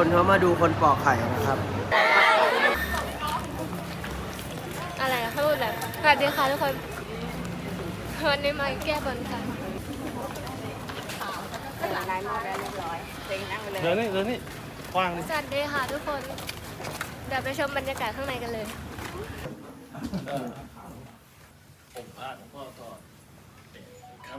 คนเขามาดูคนปอกไข่นะครับ อะไรอะเขาพูดแบบสวัสดีค่ะทุกคนวันนี้มาแก้บนค่ะเดินนี่เดินนี่กว้างนี่สวัสดีค่ะทุกคนเดี๋ยวไปชมบรรยากาศข้างในกันเลย ผมพระหลวงพ่อก็ครั้ง